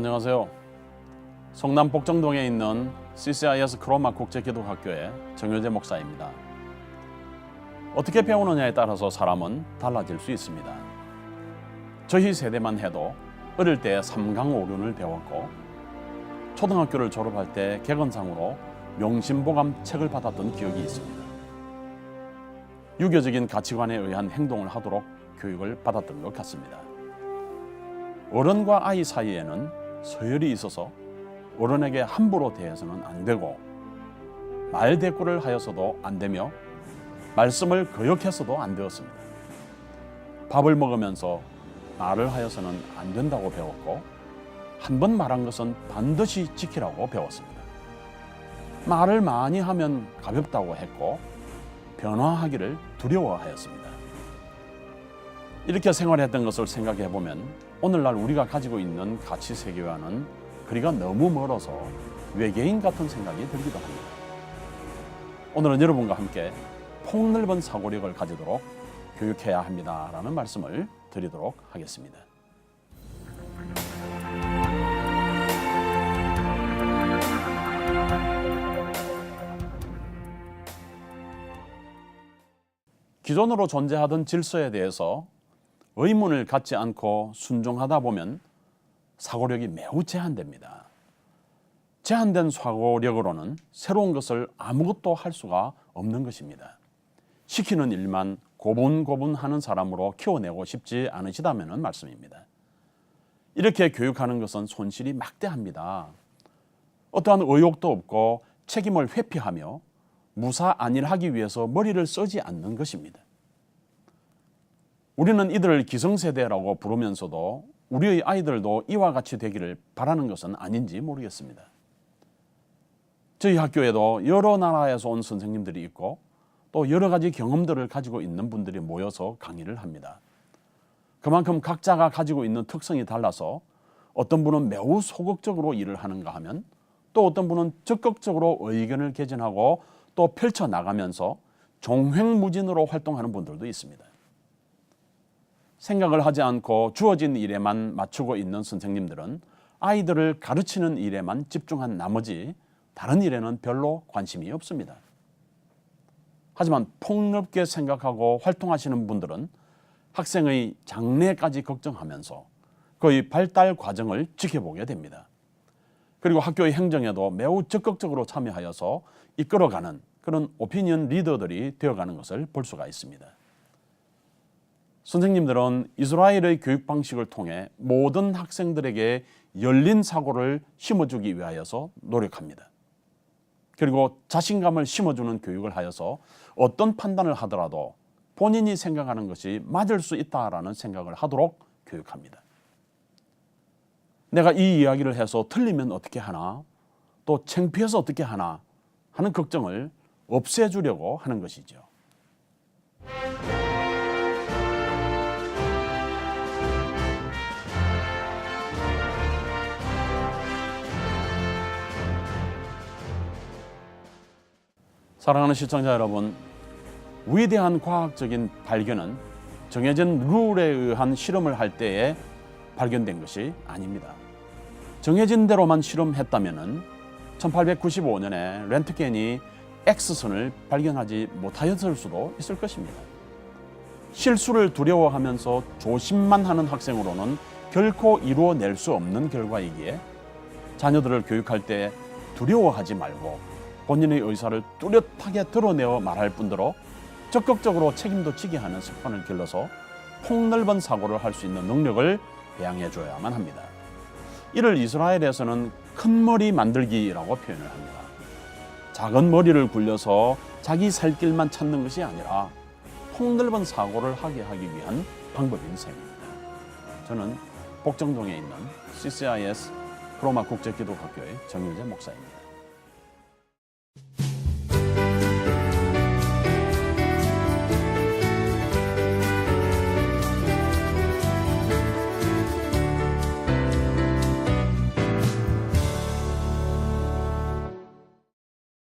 안녕하세요. 성남 복정동에 있는 CCIS 크로마 국제기독학교의 정효재 목사입니다. 어떻게 배우느냐에 따라서 사람은 달라질 수 있습니다. 저희 세대만 해도 어릴 때 삼강오륜을 배웠고 초등학교를 졸업할 때 객언상으로 명심보감 책을 받았던 기억이 있습니다. 유교적인 가치관에 의한 행동을 하도록 교육을 받았던 것 같습니다. 어른과 아이 사이에는 서열이 있어서 어른에게 함부로 대해서는 안 되고 말 대꾸를 하여서도 안 되며 말씀을 거역해서도 안 되었습니다. 밥을 먹으면서 말을 하여서는 안 된다고 배웠고 한 번 말한 것은 반드시 지키라고 배웠습니다. 말을 많이 하면 가볍다고 했고 변화하기를 두려워하였습니다. 이렇게 생활했던 것을 생각해 보면 오늘날 우리가 가지고 있는 가치 세계와는 거리가 너무 멀어서 외계인 같은 생각이 들기도 합니다. 오늘은 여러분과 함께 폭넓은 사고력을 가지도록 교육해야 합니다라는 말씀을 드리도록 하겠습니다. 기존으로 존재하던 질서에 대해서 의문을 갖지 않고 순종하다 보면 사고력이 매우 제한됩니다. 제한된 사고력으로는 새로운 것을 아무것도 할 수가 없는 것입니다. 시키는 일만 고분고분 하는 사람으로 키워내고 싶지 않으시다면 말씀입니다. 이렇게 교육하는 것은 손실이 막대합니다. 어떠한 의욕도 없고 책임을 회피하며 무사 안일하기 위해서 머리를 쓰지 않는 것입니다. 우리는 이들을 기성세대라고 부르면서도 우리의 아이들도 이와 같이 되기를 바라는 것은 아닌지 모르겠습니다. 저희 학교에도 여러 나라에서 온 선생님들이 있고 또 여러 가지 경험들을 가지고 있는 분들이 모여서 강의를 합니다. 그만큼 각자가 가지고 있는 특성이 달라서 어떤 분은 매우 소극적으로 일을 하는가 하면 또 어떤 분은 적극적으로 의견을 개진하고 또 펼쳐 나가면서 종횡무진으로 활동하는 분들도 있습니다. 생각을 하지 않고 주어진 일에만 맞추고 있는 선생님들은 아이들을 가르치는 일에만 집중한 나머지 다른 일에는 별로 관심이 없습니다. 하지만 폭넓게 생각하고 활동하시는 분들은 학생의 장래까지 걱정하면서 그의 발달 과정을 지켜보게 됩니다. 그리고 학교의 행정에도 매우 적극적으로 참여하여서 이끌어가는 그런 오피니언 리더들이 되어가는 것을 볼 수가 있습니다. 선생님들은 이스라엘의 교육 방식을 통해 모든 학생들에게 열린 사고를 심어주기 위하여서 노력합니다. 그리고 자신감을 심어주는 교육을 하여서 어떤 판단을 하더라도 본인이 생각하는 것이 맞을 수 있다라는 생각을 하도록 교육합니다. 내가 이 이야기를 해서 틀리면 어떻게 하나, 또 창피해서 어떻게 하나 하는 걱정을 없애주려고 하는 것이죠. 사랑하는 시청자 여러분, 위대한 과학적인 발견은 정해진 룰에 의한 실험을 할 때에 발견된 것이 아닙니다. 정해진 대로만 실험했다면 1895년에 렌트겐이 X선을 발견하지 못하였을 수도 있을 것입니다. 실수를 두려워하면서 조심만 하는 학생으로는 결코 이루어낼 수 없는 결과이기에 자녀들을 교육할 때 두려워하지 말고 본인의 의사를 뚜렷하게 드러내어 말할 뿐더러 적극적으로 책임도 지게 하는 습관을 길러서 폭넓은 사고를 할 수 있는 능력을 배양해 줘야만 합니다. 이를 이스라엘에서는 큰 머리 만들기라고 표현을 합니다. 작은 머리를 굴려서 자기 살 길만 찾는 것이 아니라 폭넓은 사고를 하게 하기 위한 방법인 셈입니다. 저는 복정동에 있는 CCIS 프로마 국제기독학교의 정윤재 목사입니다.